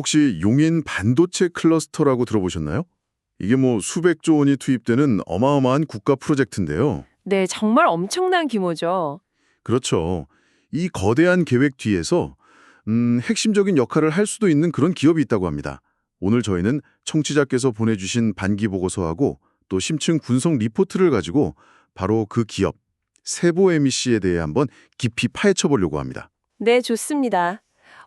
혹시 용인 반도체 클러스터라고 들어보셨나요? 이게 뭐 수백조 원이 투입되는 어마어마한 국가 프로젝트인데요. 네, 정말 엄청난 규모죠. 그렇죠. 이 거대한 계획 뒤에서 음, 핵심적인 역할을 할 수도 있는 그런 기업이 있다고 합니다. 오늘 저희는 청취자께서 보내주신 반기 보고서하고 또 심층 분석 리포트를 가지고 바로 그 기업 세보 MEC에 대해 한번 깊이 파헤쳐 보려고 합니다. 네, 좋습니다.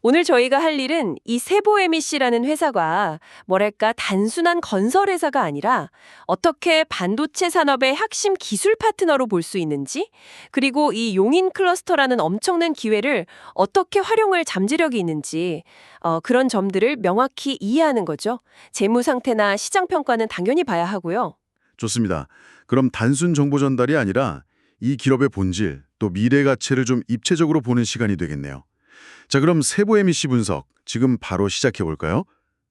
오늘 저희가 할 일은 이 세보 MEC라는 회사가 뭐랄까 단순한 건설 회사가 아니라 어떻게 반도체 산업의 핵심 기술 파트너로 볼 수 있는지 그리고 이 용인 클러스터라는 엄청난 기회를 어떻게 활용할 잠재력이 있는지 어, 그런 점들을 명확히 이해하는 거죠. 재무 상태나 시장 평가는 당연히 봐야 하고요. 좋습니다. 그럼 단순 정보 전달이 아니라 이 기업의 본질 또 미래 가치를 좀 입체적으로 보는 시간이 되겠네요. 자, 그럼 세부 MEC 분석 지금 바로 시작해 볼까요?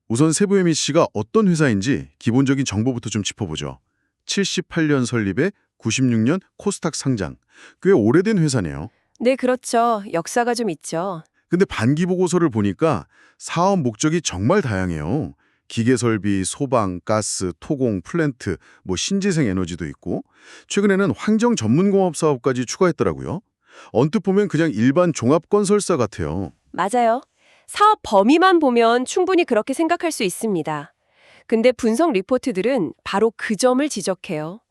우선 세부 MEC가 어떤 회사인지 기본적인 정보부터 좀 짚어보죠. 78년 설립에 96년 코스닥 상장. 꽤 오래된 회사네요. 네, 그렇죠. 역사가 좀 있죠. 근데 반기 보고서를 보니까 사업 목적이 정말 다양해요. 기계 설비, 소방, 가스, 토공, 플랜트, 뭐 신재생 에너지도 있고 최근에는 환경 전문 공업 사업까지 추가했더라고요. 언뜻 보면 그냥 일반 종합 건설사 같아요. 맞아요. 사업 범위만 보면 충분히 그렇게 생각할 수 있습니다. 근데 분석 리포트들은 바로 그 점을 지적해요.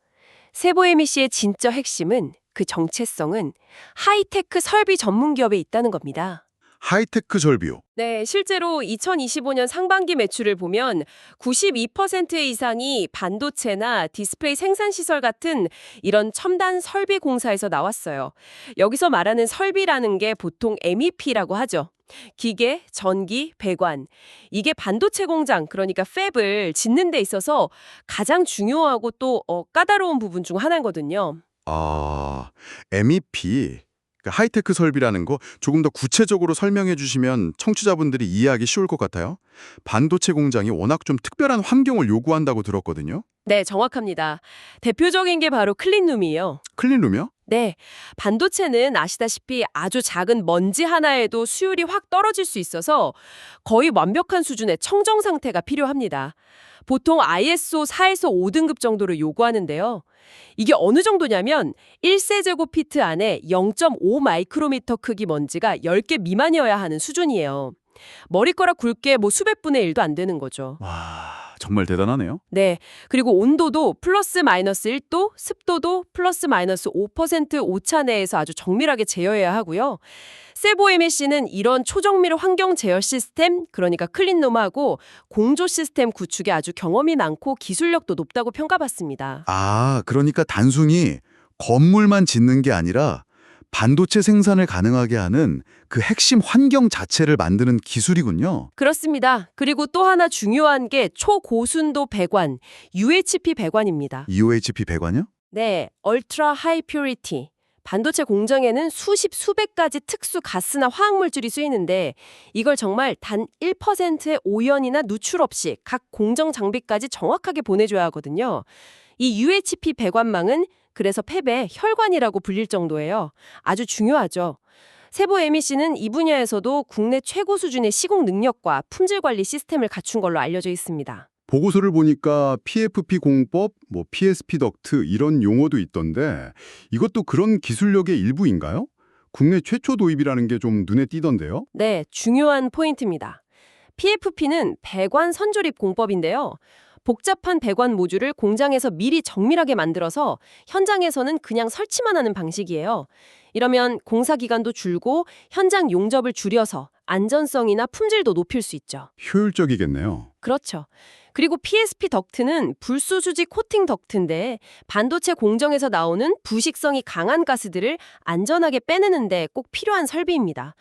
세보 MEC의 진짜 핵심은 그 정체성은 하이테크 설비 전문 기업에 있다는 겁니다. 하이테크 설비요. 네, 실제로 2025년 상반기 매출을 보면 92% 이상이 반도체나 디스플레이 생산 시설 같은 이런 첨단 설비 공사에서 나왔어요. 여기서 말하는 설비라는 게 보통 MEP라고 하죠. 기계, 전기, 배관. 이게 반도체 공장, 그러니까 팹을 짓는 데 있어서 가장 중요하고 또 어, 까다로운 부분 중 하나거든요. 아, MEP. 그러니까 하이테크 설비라는 거 조금 더 구체적으로 설명해 주시면 청취자분들이 이해하기 쉬울 것 같아요. 반도체 공장이 워낙 좀 특별한 환경을 요구한다고 들었거든요. 네, 정확합니다. 대표적인 게 바로 클린룸이에요. 클린룸이요? 네, 반도체는 아시다시피 아주 작은 먼지 하나에도 수율이 확 떨어질 수 있어서 거의 완벽한 수준의 청정 상태가 필요합니다. 보통 ISO 4에서 5등급 정도를 요구하는데요. 이게 어느 정도냐면 1세제곱피트 안에 0.5 마이크로미터 크기 먼지가 10개 미만이어야 하는 수준이에요. 머리카락 굵게 뭐 수백 분의 1도 안 되는 거죠. 와, 정말 대단하네요. 네. 그리고 온도도 플러스 마이너스 1도, 습도도 플러스 마이너스 5% 오차 내에서 아주 정밀하게 제어해야 하고요. 세보 MEC는 이런 초정밀 환경 제어 시스템, 그러니까 클린룸하고 공조 시스템 구축에 아주 경험이 많고 기술력도 높다고 평가받습니다. 아, 그러니까 단순히 건물만 짓는 게 아니라 반도체 생산을 가능하게 하는 그 핵심 환경 자체를 만드는 기술이군요. 그렇습니다. 그리고 또 하나 중요한 게 초고순도 배관, UHP 배관입니다. UHP 배관이요? 네, Ultra High Purity. 반도체 공정에는 수십 수백 가지 특수 가스나 화학 물질이 쓰이는데 이걸 정말 단 1%의 오염이나 누출 없이 각 공정 장비까지 정확하게 보내줘야 하거든요. 이 UHP 배관망은 그래서 팹의 혈관이라고 불릴 정도예요. 아주 중요하죠. 세보 MEC는 이 분야에서도 국내 최고 수준의 시공 능력과 품질 관리 시스템을 갖춘 걸로 알려져 있습니다. 보고서를 보니까 PFP 공법, 뭐 PSP 덕트 이런 용어도 있던데 이것도 그런 기술력의 일부인가요? 국내 최초 도입이라는 게 좀 눈에 띄던데요. 네, 중요한 포인트입니다. PFP는 배관 선조립 공법인데요. 복잡한 배관 모듈을 공장에서 미리 정밀하게 만들어서 현장에서는 그냥 설치만 하는 방식이에요. 이러면 공사 기간도 줄고 현장 용접을 줄여서 안전성이나 품질도 높일 수 있죠. 효율적이겠네요. 그렇죠. 그리고 PSP 덕트는 불소 수지 코팅 덕트인데 반도체 공정에서 나오는 부식성이 강한 가스들을 안전하게 빼내는 데 꼭 필요한 설비입니다.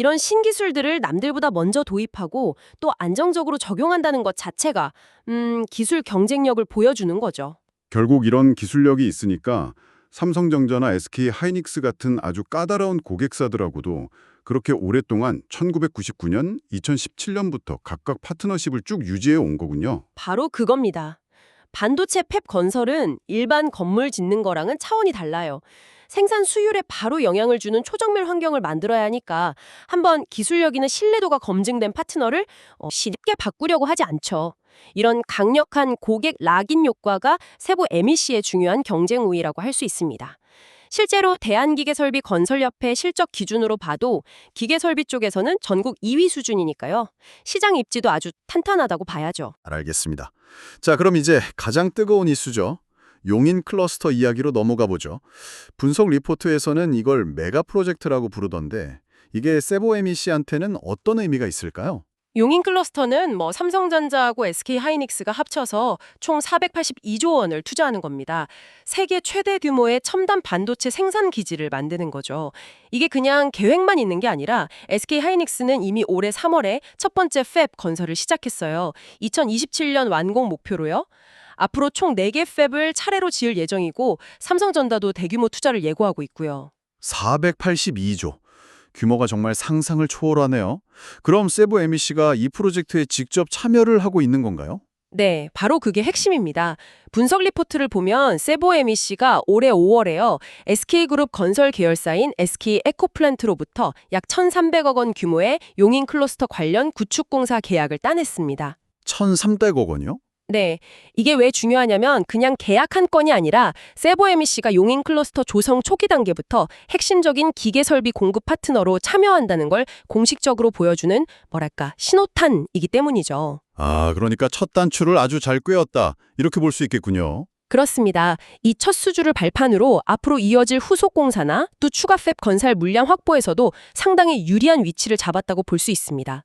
이런 신기술들을 남들보다 먼저 도입하고 또 안정적으로 적용한다는 것 자체가 음, 기술 경쟁력을 보여주는 거죠. 결국 이런 기술력이 있으니까 삼성전자나 SK 하이닉스 같은 아주 까다로운 고객사들하고도 그렇게 오랫동안 1999년, 2017년부터 각각 파트너십을 쭉 유지해 온 거군요. 바로 그겁니다. 반도체 팹 건설은 일반 건물 짓는 거랑은 차원이 달라요. 생산 수율에 바로 영향을 주는 초정밀 환경을 만들어야 하니까 한번 기술력이나 신뢰도가 검증된 파트너를 어, 쉽게 바꾸려고 하지 않죠. 이런 강력한 고객 락인 효과가 세부 MEC의 중요한 경쟁 우위라고 할 수 있습니다. 실제로 대한기계설비 건설협회 실적 기준으로 봐도 기계설비 쪽에서는 전국 2위 수준이니까요. 시장 입지도 아주 탄탄하다고 봐야죠. 알겠습니다. 자, 그럼 이제 가장 뜨거운 이슈죠. 용인 클러스터 이야기로 넘어가 보죠. 분석 리포트에서는 이걸 메가 프로젝트라고 부르던데 이게 세보 MEC한테는 어떤 의미가 있을까요? 용인 클러스터는 뭐 삼성전자하고 SK 하이닉스가 합쳐서 총 482조 원을 투자하는 겁니다. 세계 최대 규모의 첨단 반도체 생산 기지를 만드는 거죠. 이게 그냥 계획만 있는 게 아니라 SK 하이닉스는 이미 올해 3월에 첫 번째 팹 건설을 시작했어요. 2027년 완공 목표로요. 앞으로 총 4개 팹을 차례로 지을 예정이고 삼성전자도 대규모 투자를 예고하고 있고요. 482조. 규모가 정말 상상을 초월하네요. 그럼 세부 MEC가 이 프로젝트에 직접 참여를 하고 있는 건가요? 네, 바로 그게 핵심입니다. 분석 리포트를 보면 세보 MEC가 올해 5월에요. SK그룹 건설 계열사인 SK 에코플랜트로부터 약 1,300억 원 규모의 용인 클러스터 관련 구축공사 계약을 따냈습니다. 1,300억 원이요? 네, 이게 왜 중요하냐면 그냥 계약 한 건이 아니라 세보 MEC가 용인 클러스터 조성 초기 단계부터 핵심적인 기계 설비 공급 파트너로 참여한다는 걸 공식적으로 보여주는 뭐랄까 신호탄이기 때문이죠. 아, 그러니까 첫 단추를 아주 잘 꿰었다. 이렇게 볼 수 있겠군요. 그렇습니다. 이 첫 수주를 발판으로 앞으로 이어질 후속 공사나 또 추가 팹 건설 물량 확보에서도 상당히 유리한 위치를 잡았다고 볼 수 있습니다.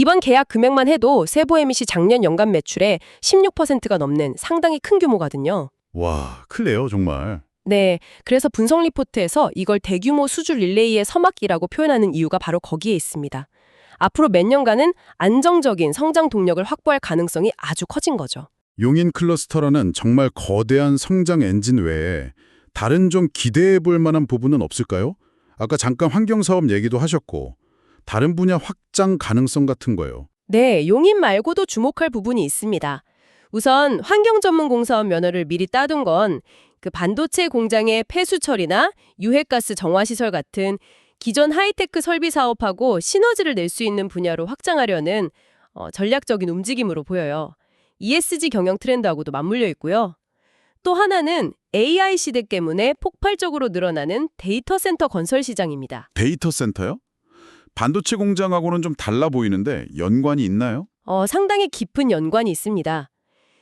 이번 계약 금액만 해도 세보 MEC 작년 연간 매출의 16%가 넘는 상당히 큰 규모거든요. 와, 클래요, 정말. 네, 그래서 분석 리포트에서 이걸 대규모 수주 릴레이의 서막이라고 표현하는 이유가 바로 거기에 있습니다. 앞으로 몇 년간은 안정적인 성장 동력을 확보할 가능성이 아주 커진 거죠. 용인 클러스터라는 정말 거대한 성장 엔진 외에 다른 좀 기대해 볼 만한 부분은 없을까요? 아까 잠깐 환경사업 얘기도 하셨고 다른 분야 확장 가능성 같은 거요. 네, 용인 말고도 주목할 부분이 있습니다. 우선 환경 전문 공사업 면허를 미리 따둔 건 그 반도체 공장의 폐수 처리나 유해가스 정화 시설 같은 기존 하이테크 설비 사업하고 시너지를 낼 수 있는 분야로 확장하려는 어, 전략적인 움직임으로 보여요. ESG 경영 트렌드하고도 맞물려 있고요. 또 하나는 AI 시대 때문에 폭발적으로 늘어나는 데이터 센터 건설 시장입니다. 데이터 센터요? 반도체 공장하고는 좀 달라 보이는데 연관이 있나요? 어, 상당히 깊은 연관이 있습니다.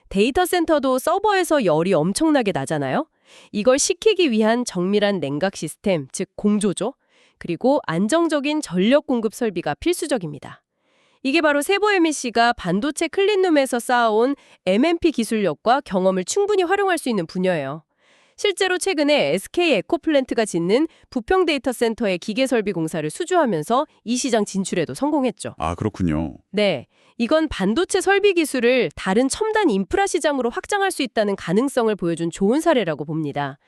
데이터 센터도 서버에서 열이 엄청나게 나잖아요. 이걸 식히기 위한 정밀한 냉각 시스템, 즉 공조죠. 그리고 안정적인 전력 공급 설비가 필수적입니다. 이게 바로 세보 MEC가 반도체 클린룸에서 쌓아온 MMP 기술력과 경험을 충분히 활용할 수 있는 분야예요. 실제로 최근에 SK 에코플랜트가 짓는 부평 데이터 센터의 기계 설비 공사를 수주하면서 이 시장 진출에도 성공했죠. 아, 그렇군요. 네, 이건 반도체 설비 기술을 다른 첨단 인프라 시장으로 확장할 수 있다는 가능성을 보여준 좋은 사례라고 봅니다.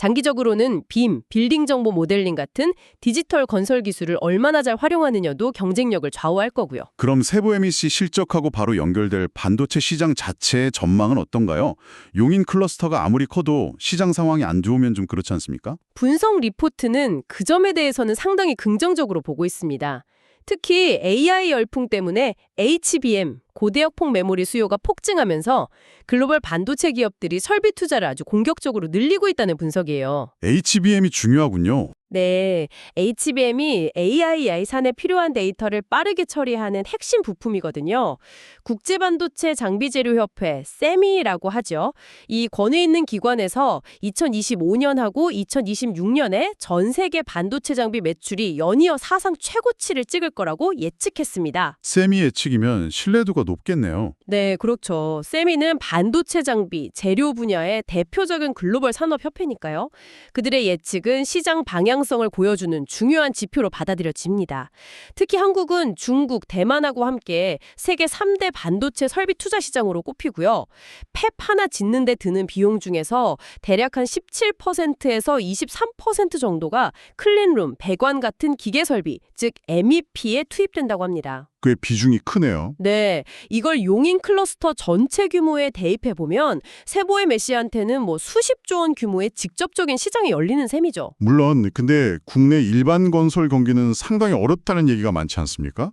장기적으로는 빔, 빌딩 정보 모델링 같은 디지털 건설 기술을 얼마나 잘 활용하느냐도 경쟁력을 좌우할 거고요. 그럼 세부 MEC 실적하고 바로 연결될 반도체 시장 자체의 전망은 어떤가요? 용인 클러스터가 아무리 커도 시장 상황이 안 좋으면 좀 그렇지 않습니까? 분석 리포트는 그 점에 대해서는 상당히 긍정적으로 보고 있습니다. 특히 AI 열풍 때문에 HBM, 고대역폭 메모리 수요가 폭증하면서 글로벌 반도체 기업들이 설비 투자를 아주 공격적으로 늘리고 있다는 분석이에요. HBM이 중요하군요. 네, HBM이 AI 야이산에 필요한 데이터를 빠르게 처리하는 핵심 부품이거든요. 국제반도체 장비재료협회, 세미라고 하죠. 이 권위 있는 기관에서 2025년하고 2026년에 전 세계 반도체 장비 매출이 연이어 사상 최고치를 찍을 거라고 예측했습니다. 세미 예측이면 신뢰도가 높겠네요. 네, 그렇죠. 세미는 반도체 장비, 재료 분야의 대표적인 글로벌 산업 협회니까요. 그들의 예측은 시장 방향성을 보여주는 중요한 지표로 받아들여집니다. 특히 한국은 중국, 대만하고 함께 세계 3대 반도체 설비 투자 시장으로 꼽히고요. 팹 하나 짓는 데 드는 비용 중에서 대략 한 17%에서 23% 정도가 클린룸, 배관 같은 기계 설비, 즉 MEP에 투입된다고 합니다. 꽤 비중이 크네요. 네, 이걸 용인 클러스터 전체 규모에 대입해 보면 세보의 메시한테는 뭐 수십 조 원 규모의 직접적인 시장이 열리는 셈이죠. 물론 근데 국내 일반 건설 경기는 상당히 어렵다는 얘기가 많지 않습니까?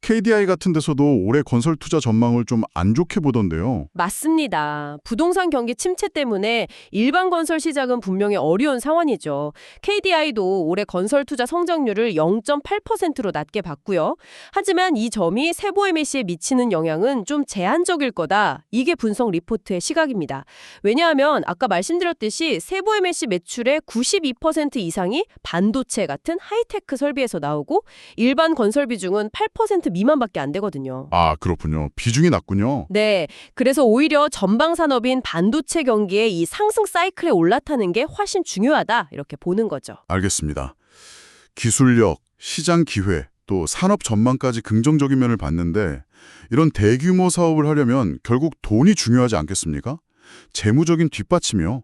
KDI 같은 데서도 올해 건설 투자 전망을 좀 안 좋게 보던데요. 맞습니다. 부동산 경기 침체 때문에 일반 건설 시작은 분명히 어려운 상황이죠. KDI도 올해 건설 투자 성장률을 0.8%로 낮게 봤고요. 하지만 이 점이 세보 MAC에 미치는 영향은 좀 제한적일 거다. 이게 분석 리포트의 시각입니다. 왜냐하면 아까 말씀드렸듯이 세보 MAC 매출의 92% 이상이 반도체 같은 하이테크 설비에서 나오고 일반 건설 비중은 8% 미만밖에 안 되거든요. 아, 그렇군요. 비중이 낮군요. 네, 그래서 오히려 전방 산업인 반도체 경기의 이 상승 사이클에 올라타는 게 훨씬 중요하다 이렇게 보는 거죠. 알겠습니다. 기술력, 시장 기회, 또 산업 전망까지 긍정적인 면을 봤는데 이런 대규모 사업을 하려면 결국 돈이 중요하지 않겠습니까? 재무적인 뒷받침이요.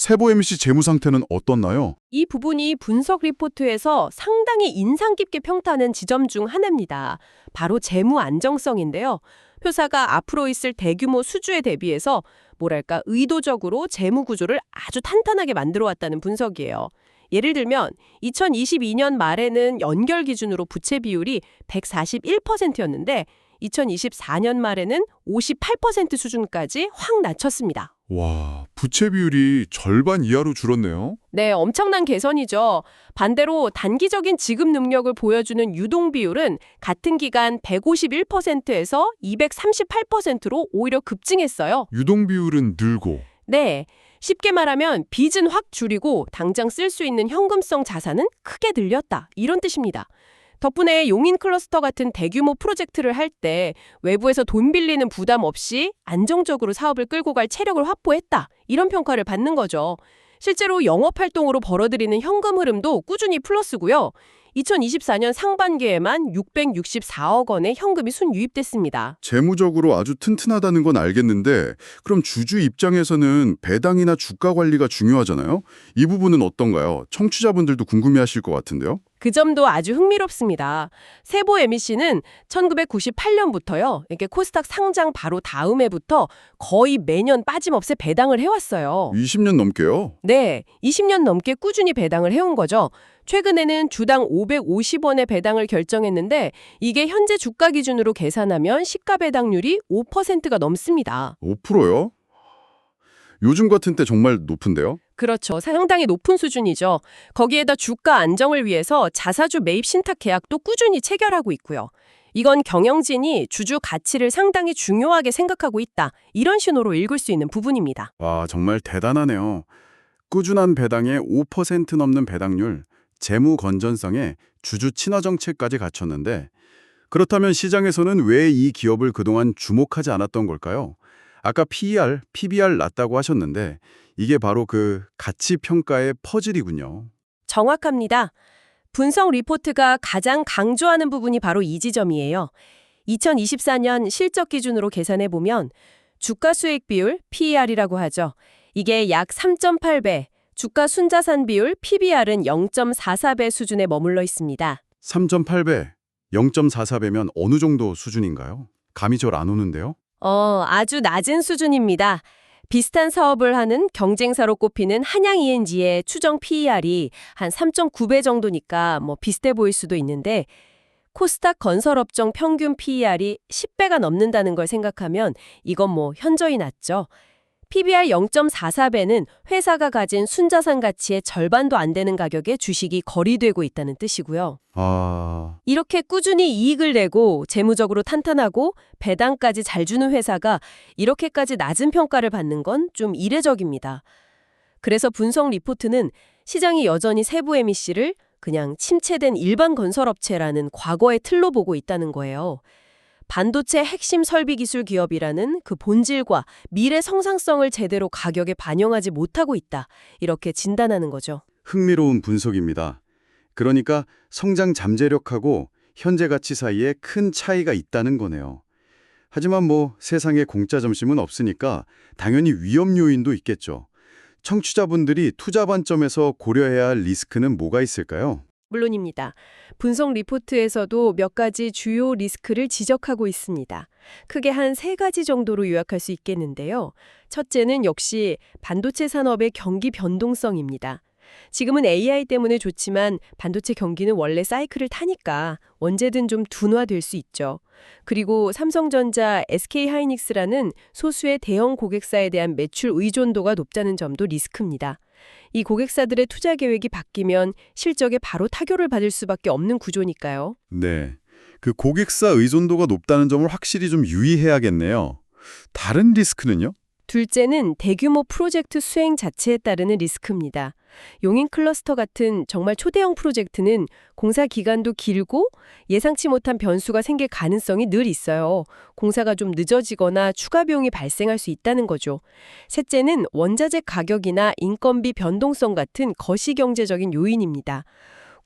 세보 MC 재무 상태는 어떻나요? 이 부분이 분석 리포트에서 상당히 인상 깊게 평가하는 지점 중 하나입니다. 바로 재무 안정성인데요. 회사가 앞으로 있을 대규모 수주에 대비해서 뭐랄까 의도적으로 재무 구조를 아주 탄탄하게 만들어 왔다는 분석이에요. 예를 들면 2022년 말에는 연결 기준으로 부채 비율이 141%였는데 2024년 말에는 58% 수준까지 확 낮췄습니다. 와, 부채 비율이 절반 이하로 줄었네요. 네, 엄청난 개선이죠. 반대로 단기적인 지급 능력을 보여주는 유동 비율은 같은 기간 151%에서 238%로 오히려 급증했어요. 유동 비율은 늘고 네. 쉽게 말하면 빚은 확 줄이고 당장 쓸 수 있는 현금성 자산은 크게 늘렸다. 이런 뜻입니다. 덕분에 용인 클러스터 같은 대규모 프로젝트를 할 때 외부에서 돈 빌리는 부담 없이 안정적으로 사업을 끌고 갈 체력을 확보했다. 이런 평가를 받는 거죠. 실제로 영업 활동으로 벌어들이는 현금 흐름도 꾸준히 플러스고요. 2024년 상반기에만 664억 원의 현금이 순유입됐습니다. 재무적으로 아주 튼튼하다는 건 알겠는데 그럼 주주 입장에서는 배당이나 주가 관리가 중요하잖아요. 이 부분은 어떤가요? 청취자분들도 궁금해하실 것 같은데요. 그 점도 아주 흥미롭습니다. 세보 MEC는 1998년부터요. 이렇게 코스닥 상장 바로 다음 해부터 거의 매년 빠짐없이 배당을 해왔어요. 20년 넘게요. 네, 20년 넘게 꾸준히 배당을 해온 거죠. 최근에는 주당 550원의 배당을 결정했는데 이게 현재 주가 기준으로 계산하면 시가 배당률이 5%가 넘습니다. 5%요? 요즘 같은 때 정말 높은데요? 그렇죠. 상당히 높은 수준이죠. 거기에다 주가 안정을 위해서 자사주 매입 신탁 계약도 꾸준히 체결하고 있고요. 이건 경영진이 주주 가치를 상당히 중요하게 생각하고 있다. 이런 신호로 읽을 수 있는 부분입니다. 와, 정말 대단하네요. 꾸준한 배당에 5% 넘는 배당률, 재무 건전성에 주주 친화 정책까지 갖췄는데 그렇다면 시장에서는 왜 이 기업을 그동안 주목하지 않았던 걸까요? 아까 PER, PBR 낮다고 하셨는데 이게 바로 그 가치 평가의 퍼즐이군요. 정확합니다. 분석 리포트가 가장 강조하는 부분이 바로 이 지점이에요. 2024년 실적 기준으로 계산해 보면 주가 수익 비율 PER이라고 하죠. 이게 약 3.8배, 주가 순자산 비율 PBR은 0.44배 수준에 머물러 있습니다. 3.8배, 0.44배면 어느 정도 수준인가요? 감이 잘안 오는데요? 어, 아주 낮은 수준입니다. 비슷한 사업을 하는 경쟁사로 꼽히는 한양 ENG의 추정 PER이 한 3.9배 정도니까 뭐 비슷해 보일 수도 있는데 코스닥 건설업종 평균 PER이 10배가 넘는다는 걸 생각하면 이건 뭐 현저히 낮죠. PBR 0.44배는 회사가 가진 순자산 가치의 절반도 안 되는 가격에 주식이 거래되고 있다는 뜻이고요. 아, 이렇게 꾸준히 이익을 내고 재무적으로 탄탄하고 배당까지 잘 주는 회사가 이렇게까지 낮은 평가를 받는 건 좀 이례적입니다. 그래서 분석 리포트는 시장이 여전히 세부 MEC를 그냥 침체된 일반 건설업체라는 과거의 틀로 보고 있다는 거예요. 반도체 핵심 설비 기술 기업이라는 그 본질과 미래 성장성을 제대로 가격에 반영하지 못하고 있다. 이렇게 진단하는 거죠. 흥미로운 분석입니다. 그러니까 성장 잠재력하고 현재 가치 사이에 큰 차이가 있다는 거네요. 하지만 뭐 세상에 공짜 점심은 없으니까 당연히 위험 요인도 있겠죠. 청취자분들이 투자 관점에서 고려해야 할 리스크는 뭐가 있을까요? 물론입니다. 분석 리포트에서도 몇 가지 주요 리스크를 지적하고 있습니다. 크게 한 세 가지 정도로 요약할 수 있겠는데요. 첫째는 역시 반도체 산업의 경기 변동성입니다. 지금은 AI 때문에 좋지만 반도체 경기는 원래 사이클을 타니까 언제든 좀 둔화될 수 있죠. 그리고 삼성전자, SK하이닉스라는 소수의 대형 고객사에 대한 매출 의존도가 높다는 점도 리스크입니다. 이 고객사들의 투자 계획이 바뀌면 실적에 바로 타격을 받을 수밖에 없는 구조니까요. 네. 그 고객사 의존도가 높다는 점을 확실히 좀 유의해야겠네요. 다른 리스크는요? 둘째는 대규모 프로젝트 수행 자체에 따르는 리스크입니다. 용인 클러스터 같은 정말 초대형 프로젝트는 공사 기간도 길고 예상치 못한 변수가 생길 가능성이 늘 있어요. 공사가 좀 늦어지거나 추가 비용이 발생할 수 있다는 거죠. 셋째는 원자재 가격이나 인건비 변동성 같은 거시경제적인 요인입니다.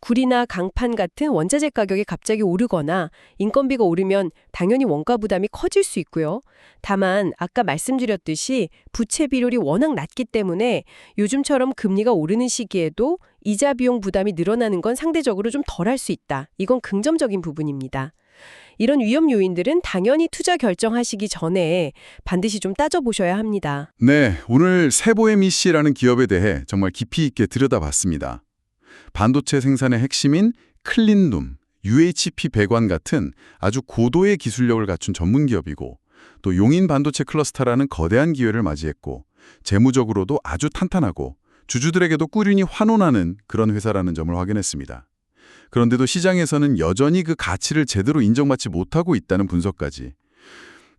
구리나 강판 같은 원자재 가격이 갑자기 오르거나 인건비가 오르면 당연히 원가 부담이 커질 수 있고요. 다만 아까 말씀드렸듯이 부채 비율이 워낙 낮기 때문에 요즘처럼 금리가 오르는 시기에도 이자 비용 부담이 늘어나는 건 상대적으로 좀 덜할 수 있다. 이건 긍정적인 부분입니다. 이런 위험 요인들은 당연히 투자 결정하시기 전에 반드시 좀 따져보셔야 합니다. 네, 오늘 세보에미 씨라는 기업에 대해 정말 깊이 있게 들여다봤습니다. 반도체 생산의 핵심인 클린룸, UHP 배관 같은 아주 고도의 기술력을 갖춘 전문 기업이고 또 용인 반도체 클러스터라는 거대한 기회를 맞이했고 재무적으로도 아주 탄탄하고 주주들에게도 꾸준히 환원하는 그런 회사라는 점을 확인했습니다. 그런데도 시장에서는 여전히 그 가치를 제대로 인정받지 못하고 있다는 분석까지.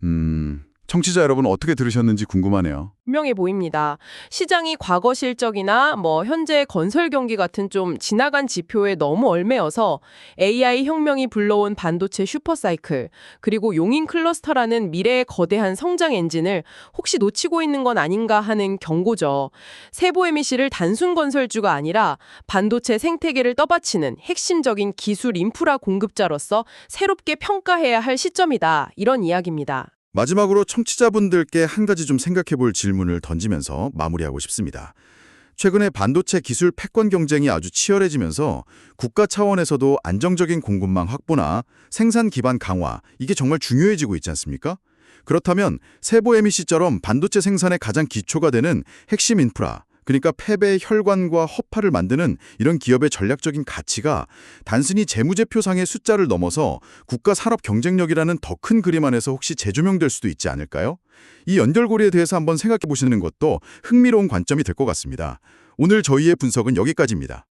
음, 청취자 여러분 어떻게 들으셨는지 궁금하네요. 분명해 보입니다. 시장이 과거 실적이나 뭐 현재 건설 경기 같은 좀 지나간 지표에 너무 얽매여서 AI 혁명이 불러온 반도체 슈퍼사이클 그리고 용인 클러스터라는 미래의 거대한 성장 엔진을 혹시 놓치고 있는 건 아닌가 하는 경고죠. 세보 에미시를 단순 건설주가 아니라 반도체 생태계를 떠받치는 핵심적인 기술 인프라 공급자로서 새롭게 평가해야 할 시점이다. 이런 이야기입니다. 마지막으로 청취자분들께 한 가지 좀 생각해 볼 질문을 던지면서 마무리하고 싶습니다. 최근에 반도체 기술 패권 경쟁이 아주 치열해지면서 국가 차원에서도 안정적인 공급망 확보나 생산 기반 강화, 이게 정말 중요해지고 있지 않습니까? 그렇다면 세보에미시처럼 반도체 생산의 가장 기초가 되는 핵심 인프라, 그러니까 패배의 혈관과 허파를 만드는 이런 기업의 전략적인 가치가 단순히 재무제표상의 숫자를 넘어서 국가 산업 경쟁력이라는 더 큰 그림 안에서 혹시 재조명될 수도 있지 않을까요? 이 연결고리에 대해서 한번 생각해 보시는 것도 흥미로운 관점이 될 것 같습니다. 오늘 저희의 분석은 여기까지입니다.